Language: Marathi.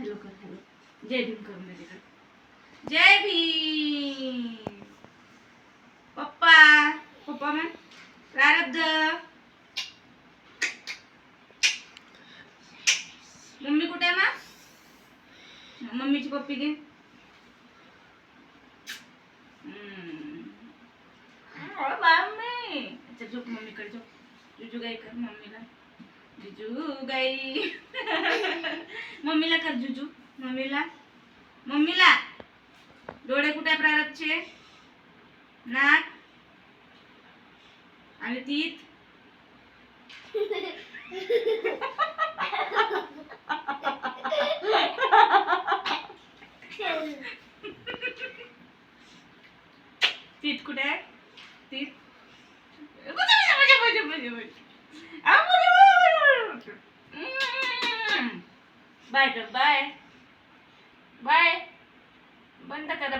हेलो कर, हेलो। जय भीम कर मेरे घर। जय भीम। पप्पा पप्पा मैं। प्रारब्ध। मम्मी कुठे आहे ना मम्मीची पप्पी दे हम्म। अच्छा, मम्मी अच्छा झोप मम्मीकडे झोप जुजू काय कर मम्मीला जुजू गाई. मम्मीला कर जुजू. मम्मीला. मम्मीला. डोळे कुठे आहे प्रारब्धचे? नाक. आणि तीत. तीत कुठे आहे? तीत. बाय कर बाय. बाय. बंद करा.